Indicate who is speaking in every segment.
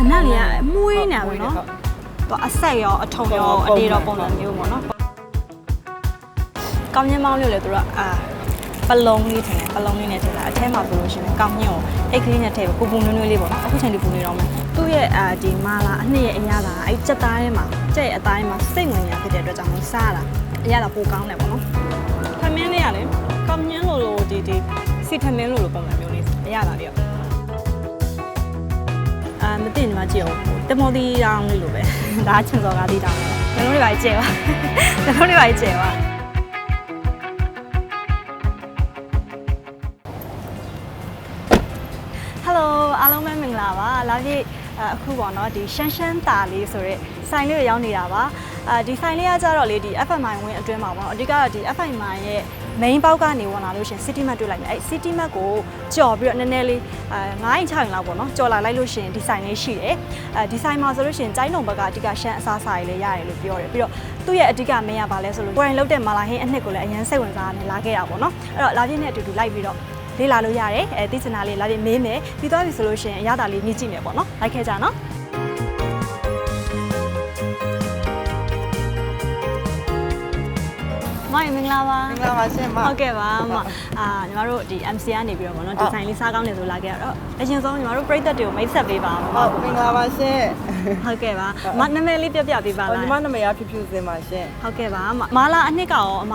Speaker 1: အနက်လေးကအမွေးနေပါနော်သူအဆက်ရောအထုံရောအတေရောပုံစံမျိုးပေါ့နော်ကောင်းညင်းမောင်းလို့လေသူတို့အာပလုံလေးထင်တယ်ပလုံလေးနဲ့ထင်တာအထဲမှာဆိုလို့ရှိရင်ကောင်းညင်းကိုအိတ်ကလေးနဲ့ထည့်ပူပူနွေးနွေးလေးပေါ့နော်အခုချိန်ဒီပူနေတော့မယ်သူ့ရဲ့အာဒီမာလာအနှစ်ရဲ့အရသာအဲ့စက်သားထဲမှာစက်ရဲ့အသားထဲမှာစိတ်ဝင်ရဖြစ်တဲ့အတွက်ကြောင့်မို့စားတာအရသာပိုကောင်းတယ်ပေါ့နော်ထမင်းလေးကလေကောင်းညင်းလိုလိုဒီဒီစီထမင်းလိုလိုပုံစံမျိုးလေးအရသာလေးရောအာ မသိနေမှာကြည့်အောင်တမောတီတောင်းလေးလိုပဲဒါချင်စော်ကားတီတောင်းပဲနှလုံးတွေပါကြဲပါနှလုံးတွေပါကြဲပါဟယ်လိုအားလုံးပဲမင်္ဂလာပါလာပြည့်အခုပေါ့နော်ဒီရှမ်းရှမ်းတာလေးဆိုရက်ဆိုင်လေးကိုရောက်နေတာပါအဲဒီဆိုင်လေးကကြတော့လေဒီ FMI ဝင်းအတွင်းမှာပေါ့နော်အဓိကတော့ဒီ FMI ရဲ့ main ပေါက်ကနေဝင်လာလို့ရှရင် city map တွေ့လိုက်မယ်အဲ့ city map ကိုကြော်ပြီးတော့နည်းနည်းလေးအဲ9ရင်6ရင်လောက်ပေါ့နော်ကြော်လာလိုက်လို့ရှရင်ဒီဆိုင်လေးရှိတယ်အဲဒီဆိုင်မှာဆိုလို့ရှရင်ကျိုင်းတုံဘက်ကအဓိကရှမ်းအစားအစာတွေလည်းရတယ်လို့ပြောတယ်ပြီးတော့သူ့ရဲ့အဓိကမင်းရပါလဲဆိုလို့ကိုယ်တိုင်လုတ်တဲ့မာလာဟင်းအနှစ်ကိုလည်းအရင်စိတ်ဝင်စားနေလာခဲ့တာပေါ့နော်အဲ့တော့လာပြည့်နဲ့အတူတူလိုက်ပြီးတော့လေးလာလို့ရတယ်အဲသိချင်တာလေးလာပြည့်မေးမယ်ပြီးသွားပြီဆိုလို့ရှရင်အရသာလေးမြည်ကြည့်မယ်ပေါ့နော်လိုက်ခဲ့ကြနော် မိုင်မင်္ဂလာပါ
Speaker 2: မင်္ဂလာပါရှင်မ
Speaker 1: ဟုတ်ကဲ့ပါအမအာညီမတို့ဒီ MC ကနေပြီးတော့ဗောနော်ဒီဆိုင်လေးစားကောင်းတယ်ဆိုလာခဲ့တော့အရင်ဆုံးညီမတို့ပြည်သက်တွေကိုမိတ်ဆက်ပေးပါဦး
Speaker 2: ဟုတ်မင်္ဂလာပါရှင်
Speaker 1: ဟုတ်ကဲ့ပါအမနာမည်လေးပြပြပေးပါ
Speaker 2: ဟို
Speaker 1: လား
Speaker 2: ညီမနာမည်ကဖြူဖြူစင်ပါရှင်
Speaker 1: ဟုတ်ကဲ့ပါအမမာလာအနှစ်ကရောအမ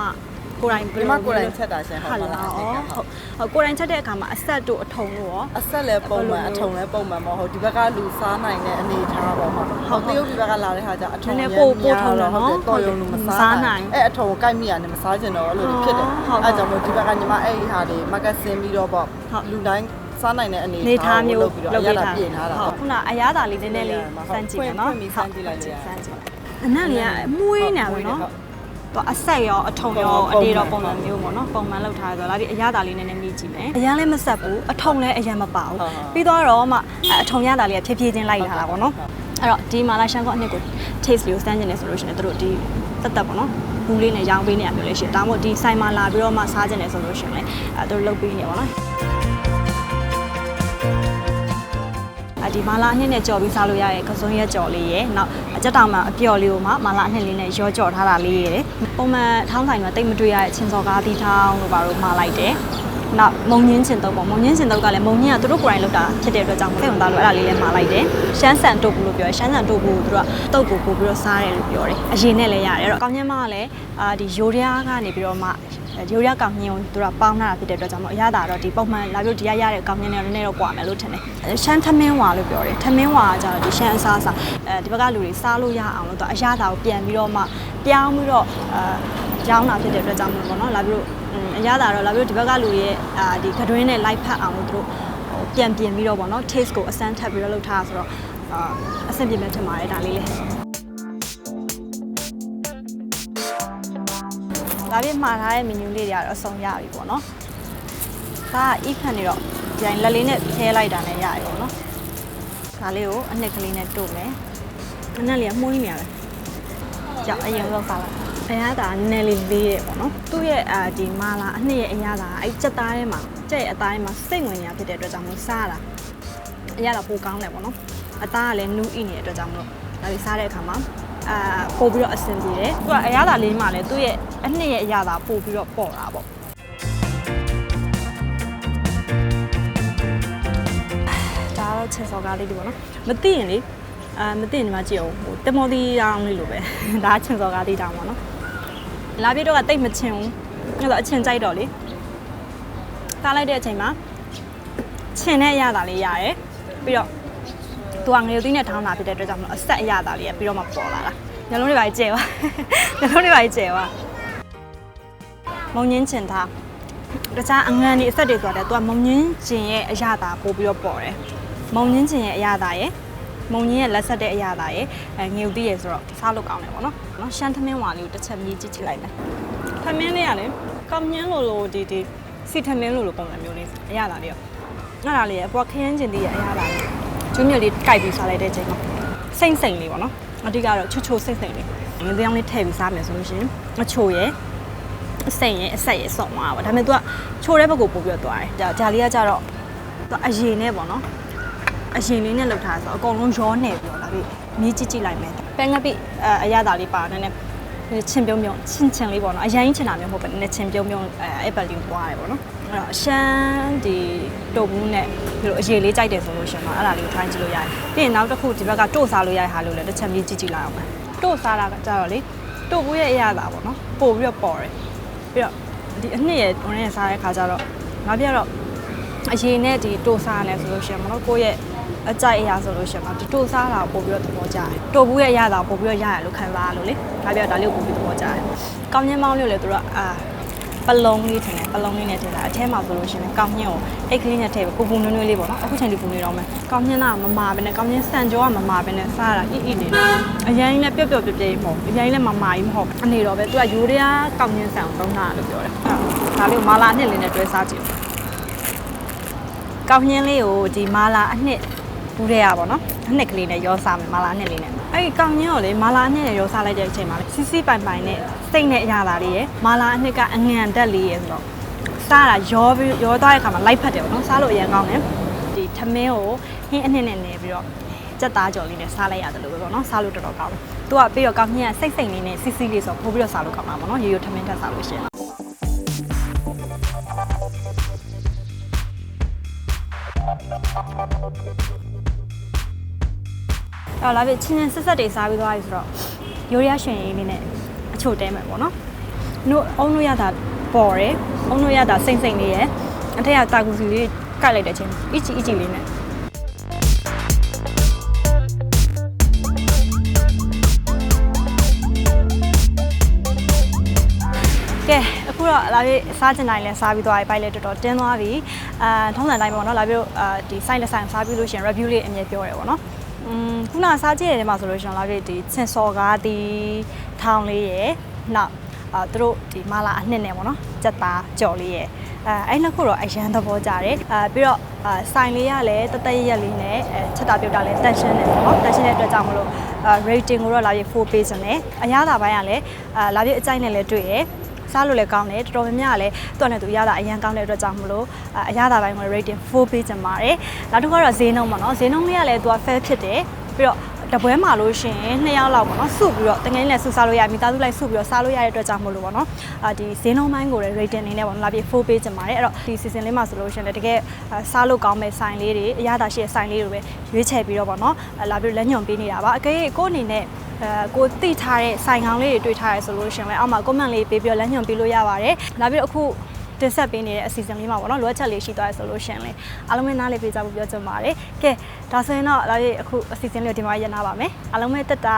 Speaker 1: ကိုယ်တိုင်
Speaker 2: ညီမကိုယ်တိုင်ချက်တာရှင်ဟု
Speaker 1: ဟုတ်တ်
Speaker 2: ပါ
Speaker 1: လား
Speaker 2: လား
Speaker 1: ဟုတ်ဟုတ်ကိုယ်တိုင်ချက်တဲ့အခါမှာအဆက်တို့အထုံတို့ရော
Speaker 2: အဆက်လည်းပုံမှန်အထုံလည်းပုံမှန်မဟုတ်ဒီဘက်ကလူစားနိုင်တဲ့အနေထားပေါ့မှာဟုတ်တရုတ်ဒီဘက်ကလာတဲ့ခါကျအထုံတော်ရုံလူမစားနိုင်အဲအထုံကိုကိုက်မိရတယ်မစားကျင်တော့အဲ့လိုဖြစ်တယ်အဲကြောင့်မို့ဒီဘက်ကညီမအဲ့ဒီဟာတွေမဂဇင်းပြီးတော့ပေါ့လူတိုင်းစားနိုင်တဲ့အနေ
Speaker 1: နေထားမျိုး
Speaker 2: လုပ်ပြီးတော့အရသာပြင်ထားတာ
Speaker 1: ဟုတ်ခုနအရသာလေးနည်းနည်းလေးစမ်းကြည့်မယ်နော်
Speaker 2: ဖွင့်ပြီးစမ်းကြည့်လိုက်လေ
Speaker 1: စမ်းကြည့်အနက်လေးကအမွေးနေပါနော် တော့အဆက်ရောအထုံရောအတေရောပုံစံမျိုးပေါ့နော်ပုံမှန်လောက်ထားရဆိုတော့လာပြီးအရသာလေးနည်းနည်းမြည်ကြည့်မယ်အရန်လည်းမဆက်ဘူးအထုံလည်းအရန်မပါဘူးပြီးတော့တော့မှအထုံရတာလေးကဖြည်းဖြည်းချင်းလိုက်လာတာပေါ့နော်အဲ့တော့ဒီမာလာရှန်ကောအနှစ်ကို taste လေးကိုစမ်းကျင်နေဆိုလို့ရှိရင်တို့ဒီတက်တက်ပေါ့နော်ဘူးလေးနဲ့ရောင်းပေးနေရမျိုးလေးရှိတယ်ဒါမှမဟုတ်ဒီဆိုင်မှာလာပြီးတော့မှစားကျင်နေဆိုလို့ရှိရင်လည်းအဲတို့လုပ်ပေးနေပါတော့ ဒီမာလာအနှစ်နဲ့ကြော်ပြီးစားလို့ရတဲ့ကစုံရက်ကြော်လေးရယ်နောက်အကြက်တောင်မှာအပျော်လေးကိုမှမာလာအနှစ်လေးနဲ့ရောကြော်ထားတာလေးရယ်ပုံမှန်ထောင်းဆိုင်မှာတိတ်မတွေ့ရတဲ့ချင်းစော်ကားသီးထောင်းတို့ဘာလို့မှာလိုက်တယ်နောက်မုံညင်းချင်တော့ပေါ့မုံညင်းချင်တော့ကလည်းမုံညင်းကသူတို့ကိုယ်တိုင်လုပ်တာဖြစ်တဲ့အတွက်ကြောင့်စိတ်ဝင်စားလို့အဲ့ဒါလေးလည်းမှာလိုက်တယ်ရှမ်းဆန်တုတ်ဘူးလို့ပြောတယ်ရှမ်းဆန်တုတ်ဘူးသူတို့ကတုတ်ကိုပို့ပြီးတော့စားတယ်လို့ပြောတယ်အရင်နဲ့လည်းရတယ်အဲ့တော့ကောင်းညင်းမကလည်းအာဒီယိုရီးယားကနေပြီးတော့မှ ရိုးရကောင်းညင်းကိုသူတို့ပေါင်းထားတာဖြစ်တဲ့အတွက်ကြောင့်မို့အရသာတော့ဒီပုံမှန်လာပြီးဒီရရတဲ့ကောင်းညင်းတွေနည်းနည်းတော့ကွာမယ်လို့ထင်တယ်ရှမ်းထမင်းဝါလို့ပြောတယ်ထမင်းဝါကကျတော့ဒီရှမ်းအစားအစာအဲဒီဘက်ကလူတွေစားလို့ရအောင်လို့တော့အရသာကိုပြန်ပြီးတော့မှပြောင်းပြီးတော့အာရောင်းတာဖြစ်တဲ့အတွက်ကြောင့်မို့ပေါ့နော်လာပြီးတော့အရသာတော့လာပြီးတော့ဒီဘက်ကလူရဲ့အာဒီကတွင်းနဲ့လိုက်ဖက်အောင်လို့သူတို့ပြန်ပြင်ပြီးတော့ပေါ့နော် taste ကိုအစမ်းထပ်ပြီးတော့လုပ်ထားတာဆိုတော့အာအဆင်ပြေမယ်ထင်ပါတယ်ဒါလေးလေ ဒါပြမှားထားတဲ့ menu လေးတွေကတော့အဆုံးရပြီပေါ့နော်ဒါက e ခံနေတော့ဒီတိုင်းလက်လေးနဲ့ထဲလိုက်တာနဲ့ရပြီပေါ့နော်ဒါလေးကိုအနှစ်ကလေးနဲ့တို့မယ်အနှစ်လေးကမှုန်းနေရတယ်ကြောက်အရင်လောက်စားလိုက်အရသာနည်းနည်းလေးလေးရဲ့ပေါ့နော်သူ့ရဲ့အာဒီမာလာအနှစ်ရဲ့အရသာအဲ့စက်သားထဲမှာစက်ရဲ့အသားထဲမှာစိတ်ဝင်ရဖြစ်တဲ့အတွက်ကြောင့်မို့စားတာအရသာပိုကောင်းတယ်ပေါ့နော်အသားကလည်းနူးဣနေတဲ့အတွက်ကြောင့်မလို့ဒါပြီးစားတဲ့အခါမှာ အာပို့ပြီးတော့အဆင်ပြေတယ်သူကအရသာလေးမှလည်းသူ့ရဲ့အနှစ်ရဲ့အရသာပို့ပြီးတော့ပေါ်တာပေါ့ဒါတော့ချက်စော်ကားလေးတွေပေါ့နော်မသိရင်လေအာမသိရင်ဒီမှာကြည့်အောင်ဟိုတမောတီတောင်းလေးလိုပဲဒါချက်စော်ကားလေးတောင်းပေါ့နော်လာပြတော့ကတိတ်မချင်ဘူးအဲ့တော့အချင်ကြိုက်တော့လေကားလိုက်တဲ့အချိန်မှာချင်တဲ့အရသာလေးရတယ်ပြီးတော့ သူကငရုတ်သီးနဲ့ထောင်းတာဖြစ်တဲ့အတွက်ကြောင့်မလို့အဆက်အရသာလေးကပြီးတော့မှပေါ်လာတာညလုံးတွေပါကြဲပါညလုံးတွေပါကြဲပါမုံညင်းချင်တာတခြားအငန်းဒီအဆက်တွေဆိုတော့သူကမုံညင်းချင်ရဲ့အရသာပို့ပြီးတော့ပေါ်တယ်မုံညင်းချင်ရဲ့အရသာရဲ့မုံညင်းရဲ့လက်ဆက်တဲ့အရသာရဲ့အဲငရုတ်သီးရဲ့ဆိုတော့စားလို့ကောင်းတယ်ပေါ့နော်နော်ရှမ်းသမင်းဝါလေးကိုတစ်ချက်မြည်ကြည့်ချလိုက်မယ်ထမင်းလေးကလေကောင်းမြန်းလိုလိုဒီဒီစီထမင်းလိုလိုပုံစံမျိုးလေးအရသာလေးရောအဲ့ဒါလေးရအပေါ်ခရမ်းကျင်သေးရအရသာလေး ကျွေးမြက်လေးကြိုက်ပြီးစားလိုက်တဲ့ချိန်မှာစိမ့်စိမ့်လေးပေါ့နော်အဓိကတော့ချွတ်ချွတ်စိမ့်စိမ့်လေးငင်းသေးအောင်လေးထည့်ပြီးစားမယ်ဆိုလို့ရှိရင်အချိုရယ်အစိမ့်ရယ်အဆက်ရယ်စုံသွားတာပေါ့ဒါပေမဲ့ तू ကချိုတဲ့ဘက်ကိုပို့ပြီးတော့သွားတယ်ဒါဒါလေးကကြတော့ तू အရင်နဲ့ပေါ့နော်အရင်လေးနဲ့လောက်ထားဆိုတော့အကုန်လုံးရောနေပြီးတော့လာပြီးမြည်ကြည့်ကြည့်လိုက်မယ်ပန်းကပိအအရသာလေးပါနည်းနည်းချင်းပြုံးပြုံးချင်းချင်းလေးပေါ့နော်အရင်ချင်တာမျိုးမဟုတ်ပဲနည်းနည်းချင်းပြုံးပြုံးအဲအဲ့ပတ်လေးပွားတယ်ပေါ့နော် အဲ့တော့အရှမ်းဒီတုတ်ဘူးနဲ့ဒီလိုအရေးလေးကြိုက်တယ်ဆိုလို့ရှင်တော့အဲ့ဒါလေးကို try ကြည့်လို့ရတယ်ပြီးရင်နောက်တစ်ခုဒီဘက်ကတို့စားလို့ရတဲ့ဟာလို့လည်းတစ်ချက်မြည်ကြည့်ကြည့်လိုက်အောင်မယ်တို့စားတာကကြတော့လေတို့ဘူးရဲ့အရသာပေါ့နော်ပို့ပြီးတော့ပေါ်တယ်ပြီးတော့ဒီအနှစ်ရဲ့ဝင်ရဲ့စားတဲ့ခါကျတော့နောက်ပြတော့အရင်နဲ့ဒီတိုးစားနေဆိုလို့ရှိရင်မနော်ကိုယ့်ရဲ့အကြိုက်အရာဆိုလို့ရှိရင်တော့ဒီတိုးစားတာကိုပို့ပြီးတော့သဘောကျတယ်တိုးဘူးရဲ့အရာတာကိုပို့ပြီးတော့ရရလို့ခံစားရလို့လေဒါပြတော့ဒါလေးကိုပို့ပြီးသဘောကျတယ်ကောင်းချင်းမောင်းလို့လေသူတို့ကအာ ပလုံးလေးထင်တယ်ပလုံးလေးနဲ့ထည့်တာအထဲမှာဆိုလို့ရှိရင်ကောင်းချင်းကိုအိတ်ကလေးနဲ့ထည့်ပြီးပူပူနွေးနွေးလေးပေါ့နော်အခုချိန်ဒီပူနေတော့မယ်ကောင်းချင်းကမမာပဲနဲ့ကောင်းချင်းစံကြောကမမာပဲနဲ့စားရတာအစ်အစ်နေတယ်အရင်နဲ့ပျော့ပျော့ပြပြမဟုတ်အရင်နဲ့မမာကြီးမဟုတ်အနေတော့ပဲသူကယူရီးယားကောင်းချင်းစံကိုသုံးတာလို့ပြောတယ်ဒါလေးကိုမာလာနှစ်လေးနဲ့တွဲစားကြည့်ကောင်းညင်းလေးကိုဒီမာလာအနှစ်ဘူးတဲ့ရပါတော့အနှစ်ကလေးနဲ့ရောစားမယ်မာလာအနှစ်လေးနဲ့ အဲ့ဒီကောင်းညင်းကိုလေမာလာအနှစ်နဲ့ရောစားလိုက်တဲ့အချိန်မှာလေစီစီပိုင်ပိုင်နဲ့စိတ်နဲ့အရသာလေးရယ်မာလာအနှစ်ကအငံတက်လေးရယ်ဆိုတော့စားတာရောပြီးရောသွားတဲ့အခါမှာလိုက်ဖက်တယ်ပေါ့နော်စားလို့အရင်ကောင်းတယ်ဒီထမင်းကိုဟင်းအနှစ်နဲ့နေပြီးတော့စက်သားကြော်လေးနဲ့စားလိုက်ရတယ်လို့ပဲပေါ့နော်စားလို့တော်တော်ကောင်းတယ်သူကပြီးတော့ကောင်းညင်းကစိတ်စိတ်လေးနဲ့စီစီလေးဆိုပို့ပြီးတော့စားလို့ကောင်းတာပေါ့နော်ရိုးရိုးထမင်းထက်စားလို့ရှိရင်အဲ့ တော့လာပြီချင်းချင်းဆက်ဆက်တွေစားပြီးသွားပြီဆိုတော့ရိုးရရွှင်ရင်းလေးနဲ့အချို့တဲမယ်ပေါ့နော်။နို့အုံလို့ရတာပေါ်တယ်။အုံလို့ရတာစိမ့်စိမ့်လေးရယ်။အထက်ကတာကူစီလေးကတ်လိုက်တဲ့ချင်းအီချီအီချီလေးနဲ့ကဲအခုတော့လာပြီစားချင်တိုင်းလဲစားပြီးသွားပြီဘိုက်လဲတော်တော်တင်းသွားပြီအာထုံးစံတိုင်းပေါ့နော်လာပြီတို့အာဒီ site လက်ဆိုင်စားပြီးလို့ရှိရင် review လေးအမြဲပြောရဲပေါ့နော် อืมခုနစားကြည့်ရတဲ့မှာဆိုလို့ရှိရင်လာပြီဒီစင်စော်ကားဒီထောင်လေးရယ်နောက်အာသူတို့ဒီမာလာအနှစ်နဲ့ပေါ့နော်စက်သားကြော်လေးရယ်အဲအဲ့နှစ်ခုတော့အရန်သဘောကြတယ်အဲပြီးတော့အာဆိုင်လေးရလည်းတသက်ရက်လေးနဲ့အဲချက်တာပြုတ်တာလည်းတန်ရှင်းတယ်ပေါ့နော်တန်ရှင်းတဲ့အတွက်ကြောင့်မလို့အာ rating ကိုတော့လာပြီ4 page နဲ့အရသာပိုင်းကလည်းအာလာပြီအကြိုက်နဲ့လည်းတွေ့ရယ် စားလို့လည်းကောင်းတယ်တော်တော်များများကလည်းသူ့နဲ့သူအရသာအရန်ကောင်းတဲ့အတွက်ကြောင့်မလို့အာအရသာပိုင်းကို rating 4ပေးချင်ပါတယ်နောက်တစ်ခုကတော့ဈေးနှုန်းပေါ့နော်ဈေးနှုန်းလေးကလည်းသူက fair ဖြစ်တယ်ပြီးတော့ တပွဲမှာလို့ရှရင်နှစ်ယောက်လောက်ပေါ့နော်စုပြီးတော့တကယ်နဲ့စုစားလို့ရမိသားစုလိုက်စုပြီးတော့စားလို့ရတဲ့အတွက်ကြောင့်မလို့ပေါ့နော်အာဒီဈေးနှုန်းပိုင်းကိုလည်း rating အနေနဲ့ပေါ့နော်လာပြီး4ပေးချင်ပါတယ်အဲ့တော့ဒီ season လေးမှာဆိုလို့ရှရင်လည်းတကယ်အာစားလို့ကောင်းမဲ့ဆိုင်လေးတွေအရသာရှိတဲ့ဆိုင်လေးတွေပဲရွေးချယ်ပြီးတော့ပေါ့နော်အာလာပြီးလက်ညွန်ပေးနေတာပါအကယ်၍ကိုယ့်အနေနဲ့အဲကိုသိထားတဲ့ဆိုင်ကောင်လေးတွေတွေ့ထားရဲဆိုလို့ရှရင်လည်းအောက်မှာ comment လေးပေးပြီးတော့လက်ညွန်ပေးလို့ရပါတယ်။နောက်ပြီးတော့အခု တင်ဆက်ပေးနေတဲ့အစီအစဉ်လေးမှာပေါ့နော်လိုအပ်ချက်လေးရှိသွားရဆိုလို့ရှရင်လေအားလုံးပဲနားလေးပေးကြဖို့ပြောချင်ပါတယ်။ကဲဒါဆိုရင်တော့လာပြီအခုအစီအစဉ်လေးကိုဒီမှာရပ်နာပါမယ်။အားလုံးပဲတက်တာ